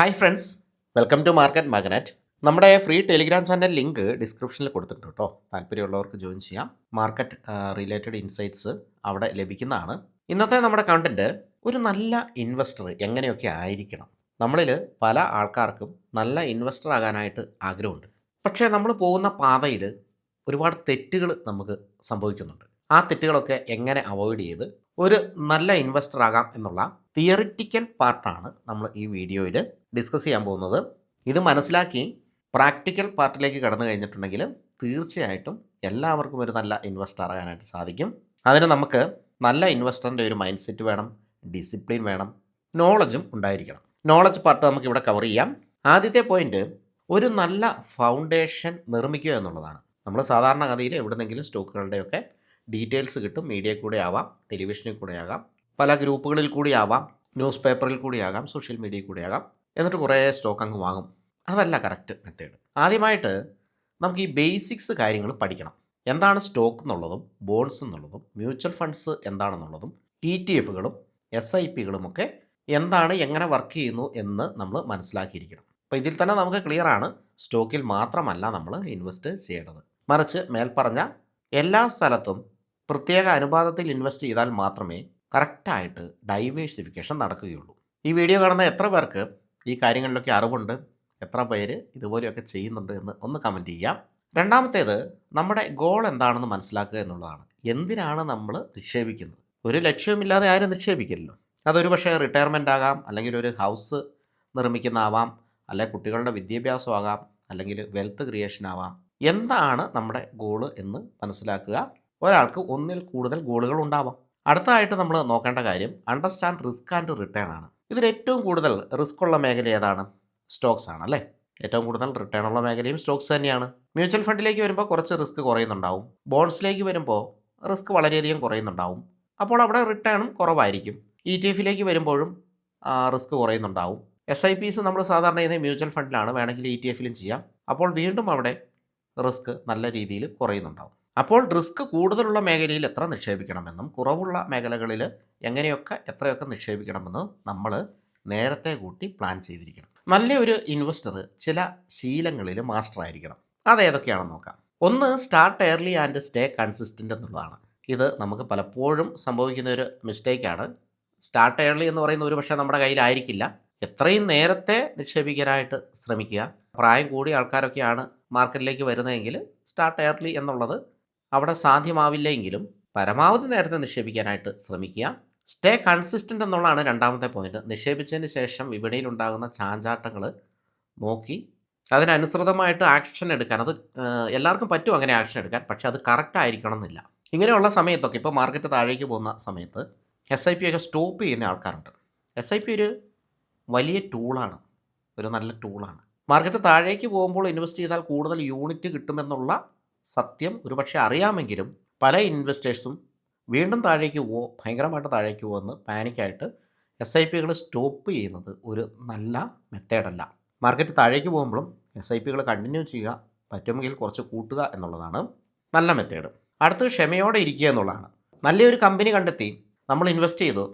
Hi friends welcome to market magnet നമ്മുടെ free Telegram channel link ഡിസ്ക്രിപ്ഷനിൽ കൊടുത്തിട്ടുണ്ട് കേട്ടോ. താല്പര്യമുള്ളവർക്ക് ജോയിൻ ചെയ്യാം. മാർക്കറ്റ് റിലേറ്റഡ് ഇൻസൈറ്റ്സ് അവിടെ ലഭിക്കുന്നതാണ്. ഇന്നത്തെ നമ്മുടെ കണ്ടന്റ് ഒരു നല്ല ഇൻവെസ്റ്റർ എങ്ങനെയൊക്കെ ആയിരിക്കണം? നമ്മളിൽ പല ആൾക്കാർക്കും നല്ല ഇൻവെസ്റ്റർ ആകാനായിട്ട് ആഗ്രഹമുണ്ട്. പക്ഷേ നമ്മൾ പോകുന്ന പാതയിൽ ഒരുപാട് തെറ്റുകൾ നമുക്ക് സംഭവിക്കുന്നുണ്ട്. ആ തെറ്റുകളൊക്കെ എങ്ങനെ അവോയ്ഡ് ചെയ്ത് ഒരു നല്ല ഇൻവെസ്റ്റർ ആകാം എന്നുള്ള തിയറിറ്റിക്കൽ പാർട്ടാണ് നമ്മൾ ഈ വീഡിയോയിൽ ഡിസ്കസ് ചെയ്യാൻ പോകുന്നത്. ഇത് മനസ്സിലാക്കി പ്രാക്ടിക്കൽ പാർട്ടിലേക്ക് കടന്നു കഴിഞ്ഞിട്ടുണ്ടെങ്കിൽ തീർച്ചയായിട്ടും എല്ലാവർക്കും ഒരു നല്ല ഇൻവെസ്റ്റർ ആകാനായിട്ട് സാധിക്കും. അതിന് നമുക്ക് നല്ല ഇൻവെസ്റ്ററിന്റെ ഒരു മൈൻഡ് സെറ്റ് വേണം ഡിസിപ്ലിൻ വേണം നോളജും ഉണ്ടായിരിക്കണം. നോളജ് പാർട്ട് നമുക്ക് ഇവിടെ കവർ ചെയ്യാം. ആദ്യത്തെ പോയിന്റ് ഒരു നല്ല ഫൗണ്ടേഷൻ നിർമ്മിക്കുക എന്നുള്ളതാണ്. നമ്മൾ സാധാരണഗതിയിൽ എവിടെന്നെങ്കിലും സ്റ്റോക്കുകളുടെയൊക്കെ ഡീറ്റെയിൽസ് കിട്ടും മീഡിയയിൽ കൂടെ ആവാം ടെലിവിഷനിൽ കൂടെ ആകാം പല ഗ്രൂപ്പുകളിൽ കൂടി ആവാം ന്യൂസ് പേപ്പറിൽ കൂടി ആകാം സോഷ്യൽ മീഡിയയിൽ കൂടി ആകാം എന്നിട്ട് കുറേ സ്റ്റോക്ക് അങ്ങ് വാങ്ങും. അതല്ല കറക്റ്റ് മെത്തേഡ്. ആദ്യമായിട്ട് നമുക്ക് ഈ ബേസിക്സ് കാര്യങ്ങൾ പഠിക്കണം. എന്താണ് സ്റ്റോക്ക് എന്നുള്ളതും ബോൺസ് എന്നുള്ളതും മ്യൂച്വൽ ഫണ്ട്സ് എന്താണെന്നുള്ളതും ഇ ടി എഫുകളും എസ് ഐ പികളും ഒക്കെ എന്താണ് എങ്ങനെ വർക്ക് ചെയ്യുന്നു എന്ന് നമ്മൾ മനസ്സിലാക്കിയിരിക്കണം. അപ്പോൾ ഇതിൽ തന്നെ നമുക്ക് ക്ലിയർ ആണ് സ്റ്റോക്കിൽ മാത്രമല്ല നമ്മൾ ഇൻവെസ്റ്റ് ചെയ്യേണ്ടത്. മറിച്ച് മേൽപ്പറഞ്ഞ എല്ലാ സ്ഥലത്തും പ്രത്യേക അനുപാതത്തിൽ ഇൻവെസ്റ്റ് ചെയ്താൽ മാത്രമേ കറക്റ്റായിട്ട് ഡൈവേഴ്സിഫിക്കേഷൻ നടക്കുകയുള്ളൂ. ഈ വീഡിയോ കാണുന്ന എത്ര പേർക്ക് ഈ കാര്യങ്ങളിലൊക്കെ അറിവുണ്ട് എത്ര പേര് ഇതുപോലെയൊക്കെ ചെയ്യുന്നുണ്ട് എന്ന് ഒന്ന് കമന്റ് ചെയ്യാം. രണ്ടാമത്തേത് നമ്മുടെ ഗോൾ എന്താണെന്ന് മനസ്സിലാക്കുക എന്നുള്ളതാണ്. എന്തിനാണ് നമ്മൾ നിക്ഷേപിക്കുന്നത്? ഒരു ലക്ഷ്യമില്ലാതെ ആരും നിക്ഷേപിക്കില്ലല്ലോ. അതൊരു പക്ഷേ റിട്ടയർമെന്റ് ആകാം അല്ലെങ്കിൽ ഒരു ഹൗസ് നിർമ്മിക്കുന്നതാവാം അല്ലെങ്കിൽ കുട്ടികളുടെ വിദ്യാഭ്യാസം ആകാം അല്ലെങ്കിൽ വെൽത്ത് ക്രിയേഷൻ ആവാം. എന്താണ് നമ്മുടെ ഗോൾ എന്ന് മനസ്സിലാക്കുക ഒരാൾക്ക് ഒന്നിൽ കൂടുതൽ ഗോളുകൾ ഉണ്ടാവാം. അടുത്തതായിട്ട് നമ്മൾ നോക്കേണ്ട കാര്യം അണ്ടർസ്റ്റാൻഡ് റിസ്ക് ആൻഡ് റിട്ടേൺ ആണ്. ഇതിൽ ഏറ്റവും കൂടുതൽ റിസ്ക് ഉള്ള മേഖല ഏതാണ്? സ്റ്റോക്സ് ആണ് അല്ലേ? ഏറ്റവും കൂടുതൽ റിട്ടേൺ ഉള്ള മേഖലയും സ്റ്റോക്സ് തന്നെയാണ്. മ്യൂച്വൽ ഫണ്ടിലേക്ക് വരുമ്പോൾ കുറച്ച് റിസ്ക് കുറയുന്നുണ്ടാവും. ബോൺസിലേക്ക് വരുമ്പോൾ റിസ്ക് വളരെയധികം കുറയുന്നുണ്ടാവും. അപ്പോൾ അവിടെ റിട്ടേണും കുറവായിരിക്കും. ഇ ടി എഫിലേക്ക് വരുമ്പോഴും റിസ്ക് കുറയുന്നുണ്ടാവും. എസ് ഐ പിസ് നമ്മൾ സാധാരണ ചെയ്യുന്നത് മ്യൂച്വൽ ഫണ്ടിലാണ് വേണമെങ്കിൽ ഇ ടി എഫിലും ചെയ്യാം. അപ്പോൾ വീണ്ടും അവിടെ റിസ്ക് നല്ല രീതിയിൽ കുറയുന്നുണ്ടാവും. അപ്പോൾ റിസ്ക് കൂടുതലുള്ള മേഖലയിൽ എത്ര നിക്ഷേപിക്കണമെന്നും കുറവുള്ള മേഖലകളിൽ എങ്ങനെയൊക്കെ എത്രയൊക്കെ നിക്ഷേപിക്കണമെന്ന് നമ്മൾ നേരത്തെ കൂട്ടി പ്ലാൻ ചെയ്തിരിക്കണം. നല്ലൊരു ഇൻവെസ്റ്റർ ചില ശീലങ്ങളിൽ മാസ്റ്റർ ആയിരിക്കണം. അതേതൊക്കെയാണെന്ന് നോക്കാം. ഒന്ന് start early and stay consistent എന്നുള്ളതാണ്. ഇത് നമുക്ക് പലപ്പോഴും സംഭവിക്കുന്ന ഒരു മിസ്റ്റേക്കാണ് സ്റ്റാർട്ട് എയർലി എന്ന് പറയുന്ന ഒരു പക്ഷേ നമ്മുടെ കയ്യിലായിരിക്കില്ല. എത്രയും നേരത്തെ നിക്ഷേപിക്കാനായിട്ട് ശ്രമിക്കുക. പ്രായം കൂടിയ ആൾക്കാരൊക്കെയാണ് മാർക്കറ്റിലേക്ക് വരുന്നതെങ്കിൽ സ്റ്റാർട്ട് എയർലി എന്നുള്ളത് അവിടെ സാധ്യമാവില്ലെങ്കിലും പരമാവധി നേരത്തെ നിക്ഷേപിക്കാനായിട്ട് ശ്രമിക്കുക. സ്റ്റേ കൺസിസ്റ്റന്റ് എന്നുള്ളതാണ് രണ്ടാമത്തെ പോയിന്റ് നിക്ഷേപിച്ചതിന് ശേഷം വിപണിയിലുണ്ടാകുന്ന ചാഞ്ചാട്ടങ്ങൾ നോക്കി. അതിനനുസൃതമായിട്ട് ആക്ഷൻ എടുക്കാൻ. അത് എല്ലാവർക്കും പറ്റും അങ്ങനെ ആക്ഷൻ എടുക്കാൻ. പക്ഷേ അത് കറക്റ്റ് ആയിരിക്കണം എന്നില്ല ഇങ്ങനെയുള്ള സമയത്തൊക്കെ ഇപ്പോൾ മാർക്കറ്റ് താഴേക്ക് പോകുന്ന സമയത്ത് എസ് ഐ പി ഒക്കെ സ്റ്റോപ്പ് ചെയ്യുന്ന ആൾക്കാരുണ്ട്. എസ് ഐ പി ഒരു വലിയ ടൂളാണ് ഒരു നല്ല ടൂളാണ് മാർക്കറ്റ് താഴേക്ക് പോകുമ്പോൾ ഇൻവെസ്റ്റ് ചെയ്താൽ കൂടുതൽ യൂണിറ്റ് കിട്ടുമെന്നുള്ള സത്യം ഒരുപക്ഷെ അറിയാമെങ്കിലും പല ഇൻവെസ്റ്റേഴ്സും വീണ്ടും താഴേക്ക് പോവോ ഭയങ്കരമായിട്ട് താഴേക്ക് പോകുമെന്ന് പാനിക്കായിട്ട് എസ് ഐ പികൾ സ്റ്റോപ്പ് ചെയ്യുന്നത് ഒരു നല്ല മെത്തേഡല്ല മാർക്കറ്റ് താഴേക്ക് പോകുമ്പോഴും എസ് ഐ പികൾ കണ്ടിന്യൂ ചെയ്യുക പറ്റുമെങ്കിൽ കുറച്ച് കൂട്ടുക എന്നുള്ളതാണ് നല്ല മെത്തേഡ് അടുത്തത് ക്ഷമയോടെ ഇരിക്കുക എന്നുള്ളതാണ്. നല്ലൊരു കമ്പനി കണ്ടെത്തി നമ്മൾ ഇൻവെസ്റ്റ് ചെയ്തു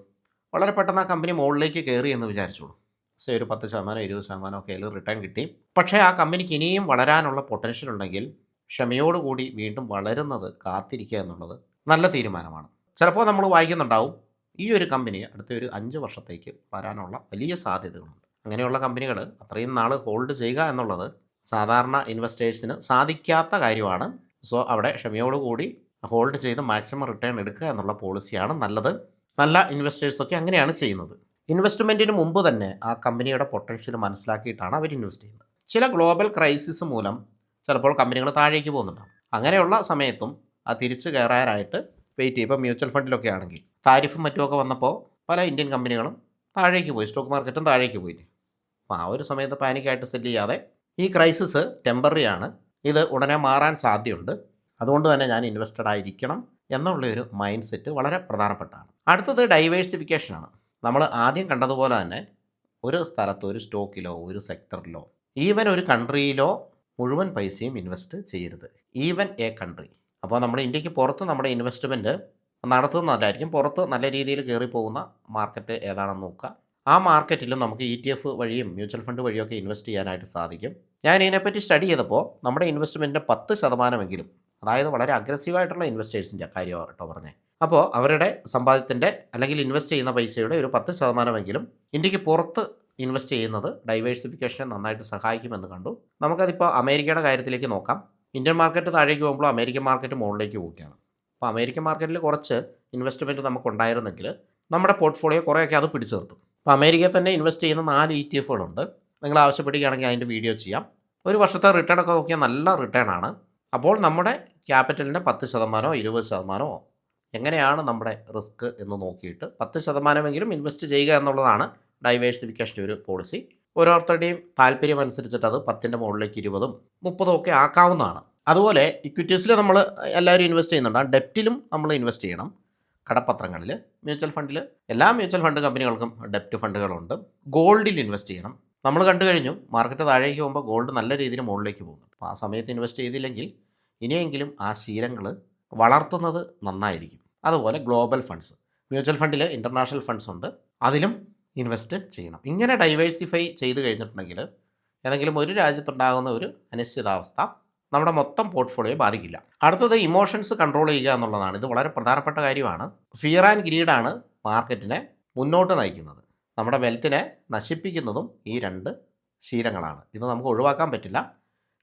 വളരെ പെട്ടെന്ന് ആ കമ്പനി മുകളിലേക്ക് കയറി എന്ന് വിചാരിച്ചോളൂ. സേ ഒരു പത്ത് ശതമാനം ഇരുപത് ശതമാനം ഒക്കെ അതിൽ റിട്ടേൺ കിട്ടി. പക്ഷേ ആ കമ്പനിക്ക് ഇനിയും വളരാനുള്ള പൊട്ടൻഷ്യൽ ഉണ്ടെങ്കിൽ ക്ഷമയോടുകൂടി വീണ്ടും വളരുന്നത് കാത്തിരിക്കുക എന്നുള്ളത് നല്ല തീരുമാനമാണ്. ചിലപ്പോൾ നമ്മൾ വായിക്കുന്നുണ്ടാവും ഈ ഒരു കമ്പനി അടുത്ത ഒരു അഞ്ച് വർഷത്തേക്ക് വരാനുള്ള വലിയ സാധ്യതകളുണ്ട്. അങ്ങനെയുള്ള കമ്പനികൾ അത്രയും നാൾ ഹോൾഡ് ചെയ്യുക എന്നുള്ളത് സാധാരണ ഇൻവെസ്റ്റേഴ്സിന് സാധിക്കാത്ത കാര്യമാണ്. സോ അവിടെ ക്ഷമയോടുകൂടി ഹോൾഡ് ചെയ്ത് മാക്സിമം റിട്ടേൺ എടുക്കുക എന്നുള്ള പോളിസിയാണ് നല്ലത്. നല്ല ഇൻവെസ്റ്റേഴ്സൊക്കെ അങ്ങനെയാണ് ചെയ്യുന്നത്. ഇൻവെസ്റ്റ്മെന്റിന് മുമ്പ് തന്നെ ആ കമ്പനിയുടെ പൊട്ടൻഷ്യൽ മനസ്സിലാക്കിയിട്ടാണ് അവർ ഇൻവെസ്റ്റ് ചെയ്യുന്നത്. ചില ഗ്ലോബൽ ക്രൈസിസ് മൂലം ചിലപ്പോൾ കമ്പനികൾ താഴേക്ക് പോകുന്നുണ്ടാവും. അങ്ങനെയുള്ള സമയത്തും ആ തിരിച്ചു കയറാനായിട്ട് വെയിറ്റ് ചെയ്യും മ്യൂച്വൽ ഫണ്ടിലൊക്കെ ആണെങ്കിൽ താരിഫും മറ്റുമൊക്കെ വന്നപ്പോൾ പല ഇന്ത്യൻ കമ്പനികളും താഴേക്ക് പോയി സ്റ്റോക്ക് മാർക്കറ്റും താഴേക്ക് പോയി. അപ്പോൾ ആ ഒരു സമയത്ത് പാനിക്കായിട്ട് സെല്ല് ചെയ്യാതെ ഈ ക്രൈസിസ് ടെമ്പററി ആണ്. ഇത് ഉടനെ മാറാൻ സാധ്യതയുണ്ട്. അതുകൊണ്ട് തന്നെ ഞാൻ ഇൻവെസ്റ്റഡ് ആയിരിക്കണം എന്നുള്ള ഒരു മൈൻഡ് സെറ്റ് വളരെ പ്രധാനപ്പെട്ടാണ് അടുത്തത് ഡൈവേഴ്സിഫിക്കേഷനാണ് നമ്മൾ ആദ്യം കണ്ടതുപോലെ തന്നെ ഒരു സ്ഥലത്ത് ഒരു സ്റ്റോക്കിലോ ഒരു സെക്ടറിലോ ഈവൻ ഒരു കൺട്രിയിലോ മുഴുവൻ പൈസയും ഇൻവെസ്റ്റ് ചെയ്യരുത്. ഈവൻ എ കൺട്രി അപ്പോൾ നമ്മുടെ ഇന്ത്യയ്ക്ക് പുറത്ത് നമ്മുടെ ഇൻവെസ്റ്റ്മെന്റ് നടത്തുന്നതല്ലായിരിക്കും പുറത്ത് നല്ല രീതിയിൽ കയറി പോകുന്ന മാർക്കറ്റ് ഏതാണെന്ന് നോക്കുക. ആ മാർക്കറ്റിലും നമുക്ക് ഇ ടി എഫ് വഴിയും മ്യൂച്വൽ ഫണ്ട് വഴിയൊക്കെ ഇൻവെസ്റ്റ് ചെയ്യാനായിട്ട് സാധിക്കും. ഞാൻ ഇതിനെപ്പറ്റി സ്റ്റഡി ചെയ്തപ്പോൾ നമ്മുടെ ഇൻവെസ്റ്റ്മെന്റിന്റെ പത്ത് ശതമാനമെങ്കിലും അതായത് വളരെ അഗ്രസീവായിട്ടുള്ള ഇൻവെസ്റ്റേഴ്സിന്റെ കാര്യമാണ് കേട്ടോ പറഞ്ഞത് അപ്പോൾ അവരുടെ സമ്പാദ്യത്തിന്റെ അല്ലെങ്കിൽ ഇൻവെസ്റ്റ് ചെയ്യുന്ന പൈസയുടെ ഒരു പത്ത് ശതമാനമെങ്കിലും ഇന്ത്യയ്ക്ക് പുറത്ത് ഇൻവെസ്റ്റ് ചെയ്യുന്നത് ഡൈവേഴ്സിഫിക്കേഷനെ നന്നായിട്ട് സഹായിക്കുമെന്ന് കണ്ടു. നമുക്കതിപ്പോൾ അമേരിക്കയുടെ കാര്യത്തിലേക്ക് നോക്കാം. ഇന്ത്യൻ മാർക്കറ്റ് താഴേക്ക് പോകുമ്പോൾ അമേരിക്കൻ മാർക്കറ്റ് മുകളിലേക്ക് പോവുകയാണ്. അപ്പോൾ അമേരിക്കൻ മാർക്കറ്റിൽ കുറച്ച് ഇൻവെസ്റ്റ്മെന്റ് നമുക്കുണ്ടായിരുന്നെങ്കിൽ നമ്മുടെ പോർട്ട്ഫോളിയോ കുറേയൊക്കെ അത് പിടിച്ചു നിർത്തും. അപ്പോൾ അമേരിക്കയിൽ തന്നെ ഇൻവെസ്റ്റ് ചെയ്യുന്ന നാല് ഇ ടി എഫുകളുണ്ട് നിങ്ങൾ ആവശ്യപ്പെടുകയാണെങ്കിൽ അതിന്റെ വീഡിയോ ചെയ്യാം. ഒരു വർഷത്തെ റിട്ടേൺ ഒക്കെ നോക്കിയാൽ നല്ല റിട്ടേൺ ആണ്. അപ്പോൾ നമ്മുടെ ക്യാപിറ്റലിന്റെ പത്ത് ശതമാനമോ ഇരുപത് ശതമാനമോ എങ്ങനെയാണ് നമ്മുടെ റിസ്ക് എന്ന് നോക്കിയിട്ട് പത്ത് ശതമാനമെങ്കിലും ഇൻവെസ്റ്റ് ചെയ്യുക എന്നുള്ളതാണ് ഡൈവേഴ്സിഫിക്കേഷന്റെ ഒരു പോളിസി. ഓരോരുത്തരുടെയും താല്പര്യം അനുസരിച്ചിട്ട് അത് പത്തിന്റെ മുകളിലേക്ക് ഇരുപതും മുപ്പതും ഒക്കെ ആക്കാവുന്നതാണ്. അതുപോലെ ഇക്വിറ്റീസിൽ നമ്മൾ എല്ലാവരും ഇൻവെസ്റ്റ് ചെയ്യുന്നുണ്ട്. ഡെപ്റ്റിലും നമ്മൾ ഇൻവെസ്റ്റ് ചെയ്യണം. കടപ്പത്രങ്ങളിൽ മ്യൂച്വൽ ഫണ്ടിൽ എല്ലാ മ്യൂച്വൽ ഫണ്ട് കമ്പനികൾക്കും ഡെപ്റ്റ് ഫണ്ടുകളുണ്ട്. ഗോൾഡിൽ ഇൻവെസ്റ്റ് ചെയ്യണം. നമ്മൾ കണ്ടു കഴിഞ്ഞു മാർക്കറ്റ് താഴേക്ക് പോകുമ്പോൾ ഗോൾഡ് നല്ല രീതിയിൽ മുകളിലേക്ക് പോകുന്നുണ്ട്. അപ്പോൾ ആ സമയത്ത് ഇൻവെസ്റ്റ് ചെയ്തില്ലെങ്കിൽ ഇനിയെങ്കിലും ആ ശീലങ്ങൾ വളർത്തുന്നത് നന്നായിരിക്കും. അതുപോലെ ഗ്ലോബൽ ഫണ്ട്സ്. മ്യൂച്വൽ ഫണ്ടിൽ ഇന്റർനാഷണൽ ഫണ്ട്സ് ഉണ്ട്. അതിലും ഇൻവെസ്റ്റ് ചെയ്യണം. ഇങ്ങനെ ഡൈവേഴ്സിഫൈ ചെയ്ത് കഴിഞ്ഞിട്ടുണ്ടെങ്കിൽ ഏതെങ്കിലും ഒരു രാജ്യത്തുണ്ടാകുന്ന ഒരു അനിശ്ചിതാവസ്ഥ നമ്മുടെ മൊത്തം പോർട്ട്ഫോളിയോ ബാധിക്കില്ല. അടുത്തത് ഇമോഷൻസ് കൺട്രോൾ ചെയ്യുക എന്നുള്ളതാണ്. ഇത് വളരെ പ്രധാനപ്പെട്ട കാര്യമാണ്. ഫിയർ ആൻഡ് ഗ്രീഡാണ് മാർക്കറ്റിനെ മുന്നോട്ട് നയിക്കുന്നത്. നമ്മുടെ വെൽത്തിനെ നശിപ്പിക്കുന്നതും ഈ രണ്ട് ശീലങ്ങളാണ്. ഇത് നമുക്ക് ഒഴിവാക്കാൻ പറ്റില്ല.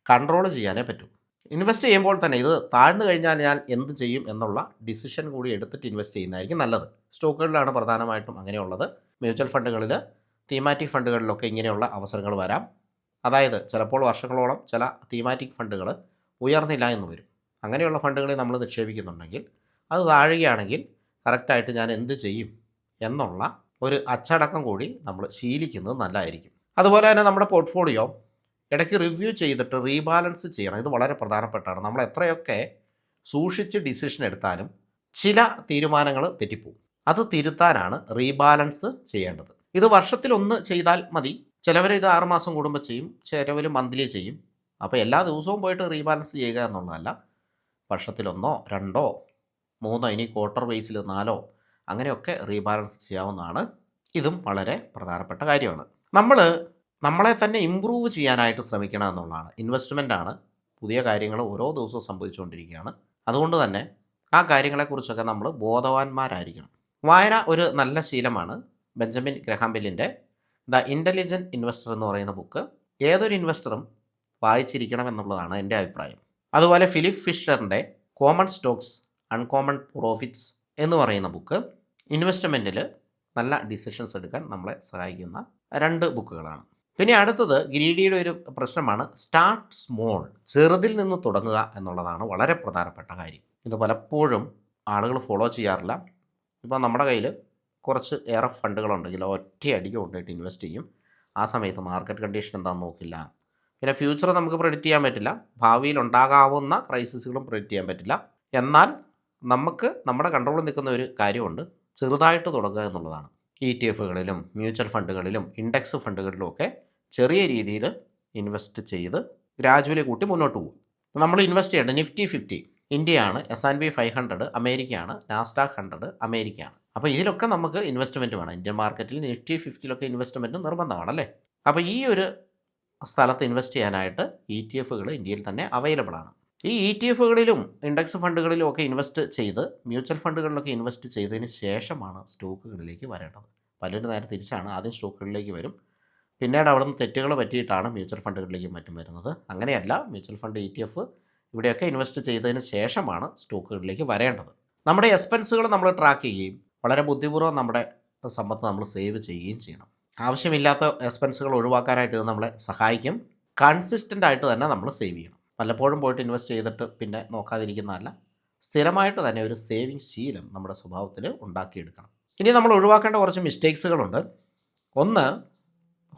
കൺട്രോൾ ചെയ്യാനേ പറ്റൂ. ഇൻവെസ്റ്റ് ചെയ്യുമ്പോൾ തന്നെ ഇത് താഴ്ന്നു കഴിഞ്ഞാൽ ഞാൻ എന്ത് ചെയ്യും എന്നുള്ള ഡിസിഷൻ കൂടി എടുത്തിട്ട് ഇൻവെസ്റ്റ് ചെയ്യുന്നതായിരിക്കും നല്ലത്. സ്റ്റോക്കുകളിലാണ് പ്രധാനമായിട്ടും അങ്ങനെയുള്ളത്. മ്യൂച്വൽ ഫണ്ടുകളിൽ തീമാറ്റിക് ഫണ്ടുകളിലൊക്കെ ഇങ്ങനെയുള്ള അവസരങ്ങൾ വരാം. അതായത് ചിലപ്പോൾ വർഷങ്ങളോളം ചില തീമാറ്റിക് ഫണ്ടുകൾ ഉയർന്നില്ല എന്ന് വരും. അങ്ങനെയുള്ള ഫണ്ടുകളിൽ നമ്മൾ നിക്ഷേപിക്കുന്നുണ്ടെങ്കിൽ അത് താഴുകയാണെങ്കിൽ കറക്റ്റായിട്ട് ഞാൻ എന്ത് ചെയ്യും എന്നുള്ള ഒരു അച്ചടക്കം കൂടി നമ്മൾ ശീലിക്കുന്നത് നല്ലതായിരിക്കും. അതുപോലെ തന്നെ നമ്മുടെ പോർട്ട്ഫോളിയോ ഇടയ്ക്ക് റിവ്യൂ ചെയ്തിട്ട് റീബാലൻസ് ചെയ്യണം. ഇത് വളരെ പ്രധാനപ്പെട്ടാണ് നമ്മൾ എത്രയൊക്കെ സൂക്ഷിച്ച് ഡിസിഷൻ എടുത്താലും ചില തീരുമാനങ്ങൾ തെറ്റിപ്പോവും. അത് തിരുത്താനാണ് റീബാലൻസ് ചെയ്യേണ്ടത്. ഇത് വർഷത്തിൽ ഒന്ന് ചെയ്താൽ മതി. ചിലവർ ഇത് ആറുമാസം കൂടുമ്പോൾ ചെയ്യും. ചിലവർ മന്ത്ലി ചെയ്യും. അപ്പോൾ എല്ലാ ദിവസവും പോയിട്ട് റീബാലൻസ് ചെയ്യുക എന്നുള്ളതല്ല. വർഷത്തിലൊന്നോ രണ്ടോ മൂന്നോ ഇനി ക്വാർട്ടർ ബേസിൽ നാലോ അങ്ങനെയൊക്കെ റീബാലൻസ് ചെയ്യാവുന്നതാണ്. ഇതും വളരെ പ്രധാനപ്പെട്ട കാര്യമാണ്. നമ്മൾ നമ്മളെ തന്നെ ഇമ്പ്രൂവ് ചെയ്യാനായിട്ട് ശ്രമിക്കണം എന്നുള്ളതാണ്. ആണ് പുതിയ കാര്യങ്ങൾ ഓരോ ദിവസവും സംഭവിച്ചുകൊണ്ടിരിക്കുകയാണ്. അതുകൊണ്ട് തന്നെ ആ കാര്യങ്ങളെക്കുറിച്ചൊക്കെ നമ്മൾ ബോധവാന്മാരായിരിക്കണം. വായന ഒരു നല്ല ശീലമാണ്. ബെഞ്ചമിൻ ഗ്രഹാംബെല്ലിന്റെ ദ ഇന്റലിജന്റ് ഇൻവെസ്റ്റർ എന്ന് പറയുന്ന ബുക്ക് ഏതൊരു ഇൻവെസ്റ്ററും വായിച്ചിരിക്കണം എന്നുള്ളതാണ് എന്റെ അഭിപ്രായം. അതുപോലെ ഫിലിപ്പ് ഫിഷറിന്റെ കോമൺ സ്റ്റോക്സ് അൺകോമൺ പ്രോഫിറ്റ്സ് എന്ന് പറയുന്ന ബുക്ക് ഇൻവെസ്റ്റ്മെന്റിൽ നല്ല ഡിസിഷൻസ് എടുക്കാൻ നമ്മളെ സഹായിക്കുന്ന രണ്ട് ബുക്കുകളാണ് പിന്നെ അടുത്തത് ഗ്രീഡിയുടെ ഒരു പ്രശ്നമാണ് സ്റ്റാർട്ട് സ്മോൾ ചെറുതിൽ നിന്ന് തുടങ്ങുക എന്നുള്ളതാണ് വളരെ പ്രധാനപ്പെട്ട കാര്യം. ഇത് പലപ്പോഴും ആളുകൾ ഫോളോ ചെയ്യാറില്ല. ഇപ്പോൾ നമ്മുടെ കയ്യിൽ കുറച്ച് ഏറെ ഫണ്ടുകളുണ്ടെങ്കിൽ ഒറ്റയടിക്ക് കൊണ്ടുപോയിട്ട് ഇൻവെസ്റ്റ് ചെയ്യും. ആ സമയത്ത് മാർക്കറ്റ് കണ്ടീഷൻ എന്താണെന്ന് നോക്കില്ല. പിന്നെ ഫ്യൂച്ചർ നമുക്ക് പ്രെഡിക്റ്റ് ചെയ്യാൻ പറ്റില്ല. ഭാവിയിൽ ഉണ്ടാകാവുന്ന ക്രൈസിസുകളും പ്രെഡിക്റ്റ് ചെയ്യാൻ പറ്റില്ല. എന്നാൽ നമുക്ക് നമ്മുടെ കൺട്രോളിൽ നിൽക്കുന്ന ഒരു കാര്യമുണ്ട്. ചെറുതായിട്ട് തുടങ്ങുക എന്നുള്ളതാണ്. ഇ ടി എഫുകളിലും മ്യൂച്വൽ ഫണ്ടുകളിലും ഇൻഡെക്സ് ഫണ്ടുകളിലും ഒക്കെ ചെറിയ രീതിയിൽ ഇൻവെസ്റ്റ് ചെയ്ത് ഗ്രാജുവലി കൂട്ടി മുന്നോട്ട് പോകും. നമ്മൾ ഇൻവെസ്റ്റ് ചെയ്യേണ്ടത് നിഫ്റ്റി ഫിഫ്റ്റി ഇന്ത്യയാണ് S and P five hundred അമേരിക്കയാണ് നാസ്ഡാക്ക് ഹൺഡ്രഡ് അമേരിക്കയാണ്. അപ്പോൾ ഇതിലൊക്കെ നമുക്ക് ഇൻവെസ്റ്റ്മെന്റ് വേണം. ഇന്ത്യൻ മാർക്കറ്റിൽ നിഫ്റ്റി ഫിഫ്റ്റിയിലൊക്കെ ഇൻവെസ്റ്റ്മെന്റ് നിർബന്ധമാണ് അല്ലേ? അപ്പോൾ ഈ ഒരു സ്ഥലത്ത് ഇൻവെസ്റ്റ് ചെയ്യാനായിട്ട് ഇ ടി എഫുകൾ ഇന്ത്യയിൽ തന്നെ അവൈലബിൾ ആണ്. ഈ ഇ ടി എഫുകളിലും ഇൻഡെക്സ് ഫണ്ടുകളിലും ഒക്കെ ഇൻവെസ്റ്റ് ചെയ്ത് മ്യൂച്വൽ ഫണ്ടുകളിലൊക്കെ ഇൻവെസ്റ്റ് ചെയ്തതിന് ശേഷമാണ് സ്റ്റോക്കുകളിലേക്ക് വരേണ്ടത്. പലരും നേരെ തിരിച്ചാണ് ആദ്യം സ്റ്റോക്കുകളിലേക്ക് വരും. പിന്നീട് അവിടെ നിന്ന് തെറ്റുകൾ പറ്റിയിട്ടാണ് മ്യൂച്വൽ ഫണ്ടുകളിലേക്കും മറ്റും വരുന്നത്. അങ്ങനെയല്ല mutual fund E T F ഇവിടെയൊക്കെ ഇൻവെസ്റ്റ് ചെയ്തതിന് ശേഷമാണ് സ്റ്റോക്കുകളിലേക്ക് വരേണ്ടത്. നമ്മുടെ എക്സ്പെൻസുകൾ നമ്മൾ ട്രാക്ക് ചെയ്യുകയും വളരെ ബുദ്ധിപൂർവം നമ്മുടെ സമ്പത്ത് നമ്മൾ സേവ് ചെയ്യുകയും ചെയ്യണം. ആവശ്യമില്ലാത്ത എക്സ്പെൻസുകൾ ഒഴിവാക്കാനായിട്ട് ഇത് നമ്മളെ സഹായിക്കും. കൺസിസ്റ്റന്റ് ആയിട്ട് തന്നെ നമ്മൾ സേവ് ചെയ്യണം. പലപ്പോഴും പോയിട്ട് ഇൻവെസ്റ്റ് ചെയ്തിട്ട് പിന്നെ നോക്കാതിരിക്കുന്നതല്ല. സ്ഥിരമായിട്ട് തന്നെ ഒരു സേവിങ് ശീലം നമ്മുടെ സ്വഭാവത്തിൽ ഉണ്ടാക്കിയെടുക്കണം. ഇനി നമ്മൾ ഒഴിവാക്കേണ്ട കുറച്ച് മിസ്റ്റേക്സുകളുണ്ട്. ഒന്ന്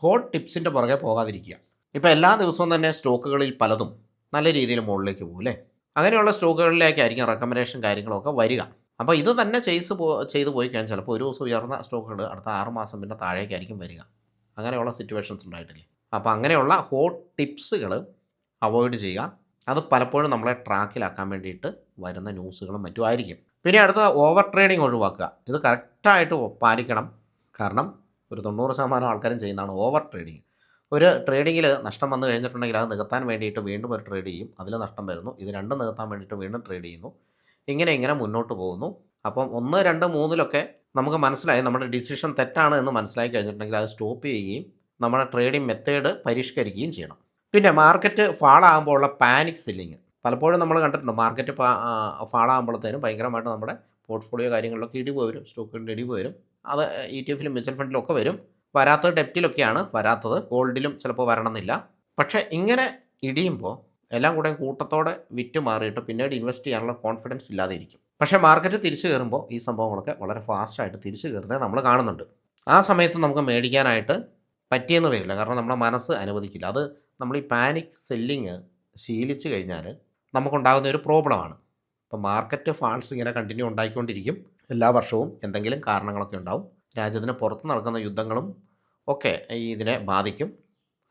ഹോട്ട് ടിപ്സിന്റെ പുറകെ പോകാതിരിക്കുക. ഇപ്പോൾ എല്ലാ ദിവസവും തന്നെ സ്റ്റോക്കുകളിൽ പലതും നല്ല രീതിയിൽ മുകളിലേക്ക് പോകും അല്ലേ? അങ്ങനെയുള്ള സ്റ്റോക്കുകളിലേക്കായിരിക്കും റെക്കമെൻഡേഷൻ കാര്യങ്ങളൊക്കെ വരിക. അപ്പോൾ ഇത് തന്നെ ചെയ്സ് പോ ചെയ്തു പോയി കഴിഞ്ഞാൽ ചിലപ്പോൾ ഒരു ദിവസം ഉയർന്ന സ്റ്റോക്കുകൾ അടുത്ത ആറ് മാസം പിന്നെ താഴേക്കായിരിക്കും വരിക. അങ്ങനെയുള്ള സിറ്റുവേഷൻസ് ഉണ്ടായിട്ടില്ലേ? അപ്പോൾ അങ്ങനെയുള്ള ഹോട്ട് ടിപ്സുകൾ അവോയ്ഡ് ചെയ്യുക. അത് പലപ്പോഴും നമ്മളെ ട്രാക്കിലാക്കാൻ വേണ്ടിയിട്ട് വരുന്ന ന്യൂസുകളും മറ്റും ആയിരിക്കും പിന്നെ അടുത്ത ഓവർ ട്രേഡിങ് ഒഴിവാക്കുക. ഇത് കറക്റ്റായിട്ട് പാലിക്കണം. കാരണം ഒരു തൊണ്ണൂറ് ശതമാനം ആൾക്കാരും ചെയ്യുന്നതാണ് ഓവർ ട്രേഡിങ് ഒരു ട്രേഡിങ്ങിൽ നഷ്ടം വന്നു കഴിഞ്ഞിട്ടുണ്ടെങ്കിൽ അത് നികത്താൻ വേണ്ടിയിട്ട് വീണ്ടും ഒരു ട്രേഡ് ചെയ്യും. അതിൽ നഷ്ടം വരുന്നു. ഇത് രണ്ടും നികത്താൻ വേണ്ടിയിട്ട് വീണ്ടും ട്രേഡ് ചെയ്യുന്നു. ഇങ്ങനെ ഇങ്ങനെ മുന്നോട്ട് പോകുന്നു. അപ്പം ഒന്ന് രണ്ട് മൂന്നിലൊക്കെ നമുക്ക് മനസ്സിലായി നമ്മുടെ ഡിസിഷൻ തെറ്റാണ് എന്ന് മനസ്സിലാക്കി കഴിഞ്ഞിട്ടുണ്ടെങ്കിൽ അത് സ്റ്റോപ്പ് ചെയ്യുകയും നമ്മുടെ ട്രേഡിംഗ് മെത്തേഡ് പരിഷ്കരിക്കുകയും ചെയ്യണം. പിന്നെ മാർക്കറ്റ് ഫാളാകുമ്പോൾ ഉള്ള പാനിക് സെല്ലിങ്. പലപ്പോഴും നമ്മൾ കണ്ടിട്ടുണ്ട് മാർക്കറ്റ് ഫാളാകുമ്പോഴത്തേനും ഭയങ്കരമായിട്ട് നമ്മുടെ പോർട്ട്ഫോളിയോ കാര്യങ്ങളിലൊക്കെ ഇടിവ് വരും സ്റ്റോക്കുകളുടെ ഇടിവ് വരും. അത് ഇ ടി എഫിലും മ്യൂച്വൽ ഫണ്ടിലും ഒക്കെ വരും. വരാത്തത് ഡെപ്റ്റിലൊക്കെയാണ് വരാത്തത് ഗോൾഡിലും ചിലപ്പോൾ വരണമെന്നില്ല. പക്ഷേ ഇങ്ങനെ ഇടിയുമ്പോൾ എല്ലാം കൂടെ കൂട്ടത്തോടെ വിറ്റ് മാറിയിട്ട് പിന്നീട് ഇൻവെസ്റ്റ് ചെയ്യാനുള്ള കോൺഫിഡൻസ് ഇല്ലാതെ ഇരിക്കും പക്ഷേ മാർക്കറ്റ് തിരിച്ചു കയറുമ്പോൾ ഈ സംഭവങ്ങളൊക്കെ വളരെ ഫാസ്റ്റായിട്ട് തിരിച്ചു കയറുന്നത് നമ്മൾ കാണുന്നുണ്ട്. ആ സമയത്ത് നമുക്ക് മേടിക്കാനായിട്ട് പറ്റിയെന്ന് വരില്ല. കാരണം നമ്മുടെ മനസ്സ് അനുവദിക്കില്ല. അത് നമ്മൾ ഈ പാനിക് സെല്ലിങ് ശീലിച്ചു കഴിഞ്ഞാൽ നമുക്കുണ്ടാകുന്ന ഒരു പ്രോബ്ലമാണ്. ഇപ്പോൾ മാർക്കറ്റ് ഫാൾസ് ഇങ്ങനെ കണ്ടിന്യൂ ഉണ്ടായിക്കൊണ്ടിരിക്കും. എല്ലാ വർഷവും എന്തെങ്കിലും കാരണങ്ങളൊക്കെ ഉണ്ടാവും. രാജ്യത്തിന് പുറത്ത് നടക്കുന്ന യുദ്ധങ്ങളും ഒക്കെ ഇതിനെ ബാധിക്കും.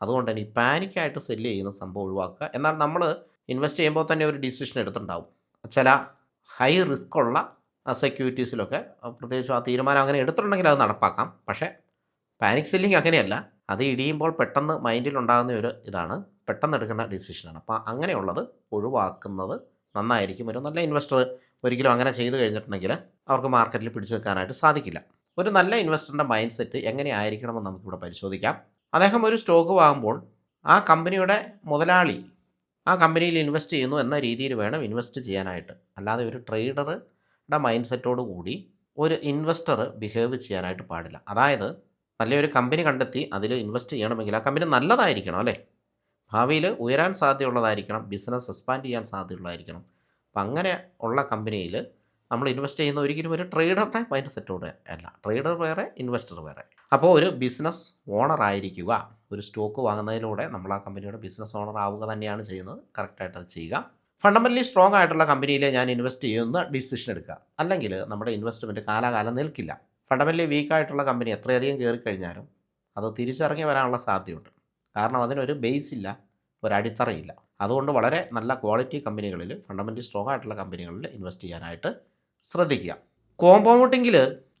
അതുകൊണ്ട് തന്നെ ഈ പാനിക്കായിട്ട് സെല്ല് ചെയ്യുന്ന സംഭവം ഒഴിവാക്കുക. എന്നാൽ നമ്മൾ ഇൻവെസ്റ്റ് ചെയ്യുമ്പോൾ തന്നെ ഒരു ഡിസിഷൻ എടുത്തിട്ടുണ്ടാവും. ചില ഹൈ റിസ്ക് ഉള്ള സെക്യൂരിറ്റീസിലൊക്കെ പ്രത്യേകിച്ച് ആ തീരുമാനം അങ്ങനെ എടുത്തിട്ടുണ്ടെങ്കിൽ അത് നടപ്പാക്കാം. പക്ഷേ പാനിക് സെല്ലിങ് അങ്ങനെയല്ല. അത് ഇടിയുമ്പോൾ പെട്ടെന്ന് മൈൻഡിൽ ഉണ്ടാകുന്ന ഒരു ഇതാണ്. പെട്ടെന്ന് എടുക്കുന്ന ഡിസിഷനാണ്. അപ്പോൾ അങ്ങനെയുള്ളത് ഒഴിവാക്കുന്നത് നന്നായിരിക്കും. ഒരു നല്ല ഇൻവെസ്റ്റർ ഒരിക്കലും അങ്ങനെ ചെയ്തു കഴിഞ്ഞിട്ടുണ്ടെങ്കിൽ അവർക്ക് മാർക്കറ്റിൽ പിടിച്ചു വെക്കാനായിട്ട് സാധിക്കില്ല. ഒരു നല്ല ഇൻവെസ്റ്ററിന്റെ മൈൻഡ് സെറ്റ് എങ്ങനെയായിരിക്കണമെന്ന് നമുക്കിവിടെ പരിശോധിക്കാം. അദ്ദേഹം ഒരു സ്റ്റോക്ക് വാങ്ങുമ്പോൾ ആ കമ്പനിയുടെ മുതലാളി ആ കമ്പനിയിൽ ഇൻവെസ്റ്റ് ചെയ്യുന്നു എന്ന രീതിയിൽ വേണം ഇൻവെസ്റ്റ് ചെയ്യാനായിട്ട്. അല്ലാതെ ഒരു ട്രേഡറുടെ മൈൻഡ് സെറ്റോട് കൂടി ഒരു ഇൻവെസ്റ്റർ ബിഹേവ് ചെയ്യാനായിട്ട് പാടില്ല. അതായത് നല്ലൊരു കമ്പനി കണ്ടെത്തി അതിൽ ഇൻവെസ്റ്റ് ചെയ്യണമെങ്കിൽ ആ കമ്പനി നല്ലതായിരിക്കണം അല്ലേ? ഭാവിയിൽ ഉയരാൻ സാധ്യതയുള്ളതായിരിക്കണം ബിസിനസ് എക്സ്പാൻഡ് ചെയ്യാൻ സാധ്യതയുള്ളതായിരിക്കണം. അപ്പം അങ്ങനെ ഉള്ള കമ്പനിയിൽ നമ്മൾ ഇൻവെസ്റ്റ് ചെയ്യുന്ന ഒരിക്കലും ഒരു ട്രേഡറുടെ മൈൻഡ് സെറ്റോടെ അല്ല. ട്രേഡർ വേറെ ഇൻവെസ്റ്റർ വേറെ. അപ്പോൾ ഒരു ബിസിനസ് ഓണർ ആയിരിക്കുക ഒരു സ്റ്റോക്ക് വാങ്ങുന്നതിലൂടെ നമ്മൾ ആ കമ്പനിയുടെ ബിസിനസ് ഓണർ ആവുക തന്നെയാണ് ചെയ്യുന്നത്. കറക്റ്റായിട്ട് അത് ചെയ്യുക. ഫണ്ടമെന്റലി സ്ട്രോങ് ആയിട്ടുള്ള കമ്പനിയിൽ ഞാൻ ഇൻവെസ്റ്റ് ചെയ്യുന്ന ഡിസിഷൻ എടുക്കുക. അല്ലെങ്കിൽ നമ്മുടെ ഇൻവെസ്റ്റ്മെന്റ് കാലാകാലം നിൽക്കില്ല. ഫണ്ടമെന്റലി വീക്കായിട്ടുള്ള കമ്പനി എത്രയധികം കയറി കഴിഞ്ഞാലും അത് തിരിച്ചിറങ്ങി വരാനുള്ള സാധ്യതയുണ്ട്. കാരണം അതിനൊരു ബേസ് ഇല്ല ഒരു അടിത്തറയില്ല. അതുകൊണ്ട് വളരെ നല്ല ക്വാളിറ്റി കമ്പനികളിൽ ഫണ്ടമെന്റലി സ്ട്രോങ് ആയിട്ടുള്ള കമ്പനികളിൽ ഇൻവെസ്റ്റ് ചെയ്യാനായിട്ട് ശ്രദ്ധിക്കുക. കോമ്പൗണ്ടിങ്ങിൽ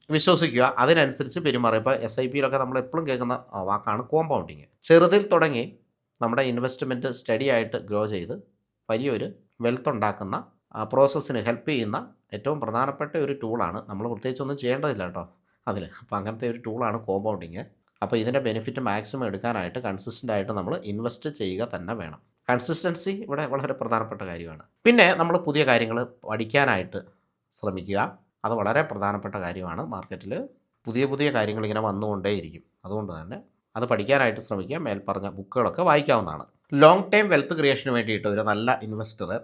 വിശ്വസിക്കുക. അതിനനുസരിച്ച് പെരുമാറുക. ഇപ്പോൾ എസ് ഐ പിയിലൊക്കെ നമ്മൾ എപ്പോഴും കേൾക്കുന്ന വാക്കാണ് കോമ്പൗണ്ടിങ് ചെറുതിൽ തുടങ്ങി നമ്മുടെ ഇൻവെസ്റ്റ്മെന്റ് സ്റ്റഡി ആയിട്ട് ഗ്രോ ചെയ്ത് വലിയൊരു വെൽത്ത് ഉണ്ടാക്കുന്ന പ്രോസസ്സിന് ഹെൽപ്പ് ചെയ്യുന്ന ഏറ്റവും പ്രധാനപ്പെട്ട ഒരു ടൂളാണ് നമ്മൾ പ്രത്യേകിച്ചൊന്നും ചെയ്യേണ്ടതില്ല കേട്ടോ അതിൽ അപ്പോൾ അങ്ങനത്തെ ഒരു ടൂളാണ് കോമ്പൗണ്ടിങ് അപ്പോൾ ഇതിന്റെ ബെനിഫിറ്റ് മാക്സിമം എടുക്കാനായിട്ട് കൺസിസ്റ്റന്റ് ആയിട്ട് നമ്മൾ ഇൻവെസ്റ്റ് ചെയ്യുക തന്നെ വേണം. കൺസിസ്റ്റൻസി ഇവിടെ വളരെ പ്രധാനപ്പെട്ട കാര്യമാണ്. പിന്നെ നമ്മൾ പുതിയ കാര്യങ്ങൾ പഠിക്കാനായിട്ട് ശ്രമിക്കുക. അത് വളരെ പ്രധാനപ്പെട്ട കാര്യമാണ്. മാർക്കറ്റിൽ പുതിയ പുതിയ കാര്യങ്ങൾ ഇങ്ങനെ വന്നുകൊണ്ടേയിരിക്കും. അതുകൊണ്ട് തന്നെ അത് പഠിക്കാനായിട്ട് ശ്രമിക്കുക. മേൽപ്പറഞ്ഞ ബുക്കുകളൊക്കെ വായിക്കാവുന്നതാണ്. ലോങ് ടൈം വെൽത്ത് ക്രിയേഷന് വേണ്ടിയിട്ട് ഒരു നല്ല ഇൻവെസ്റ്റർ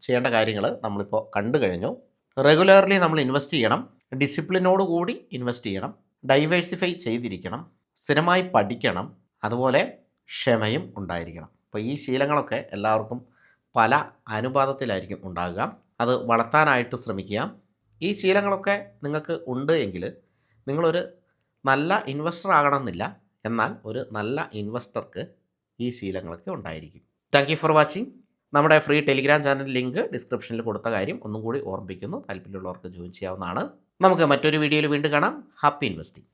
ചെയ്യേണ്ട കാര്യങ്ങൾ നമ്മളിപ്പോൾ കണ്ടു കഴിഞ്ഞു. റെഗുലർലി നമ്മൾ ഇൻവെസ്റ്റ് ചെയ്യണം. ഡിസിപ്ലിനോട് കൂടി ഇൻവെസ്റ്റ് ചെയ്യണം. ഡൈവേഴ്സിഫൈ ചെയ്തിരിക്കണം. സ്ഥിരമായി പഠിക്കണം. അതുപോലെ ക്ഷമയും ഉണ്ടായിരിക്കണം. അപ്പോൾ ഈ ശീലങ്ങളൊക്കെ എല്ലാവർക്കും പല അനുപാതത്തിലായിരിക്കും ഉണ്ടാകുക. അത് വളർത്താനായിട്ട് ശ്രമിക്കുക. ഈ ശീലങ്ങളൊക്കെ നിങ്ങൾക്ക് ഉണ്ട് എങ്കിൽ നിങ്ങളൊരു നല്ല ഇൻവെസ്റ്റർ ആകണമെന്നില്ല. എന്നാൽ ഒരു നല്ല ഇൻവെസ്റ്റർക്ക് ഈ ശീലങ്ങളൊക്കെ ഉണ്ടായിരിക്കും. Thank for watching. നമ്മുടെ ഫ്രീ ടെലിഗ്രാം ചാനൽ ലിങ്ക് ഡിസ്ക്രിപ്ഷനിൽ കൊടുത്ത കാര്യം ഒന്നും കൂടി ഓർമ്മിപ്പിക്കുന്നു. താല്പര്യമുള്ളവർക്ക് ജോയിൻ ചെയ്യാവുന്നതാണ്. നമുക്ക് മറ്റൊരു വീഡിയോയിൽ വീണ്ടും കാണാം. Happy investing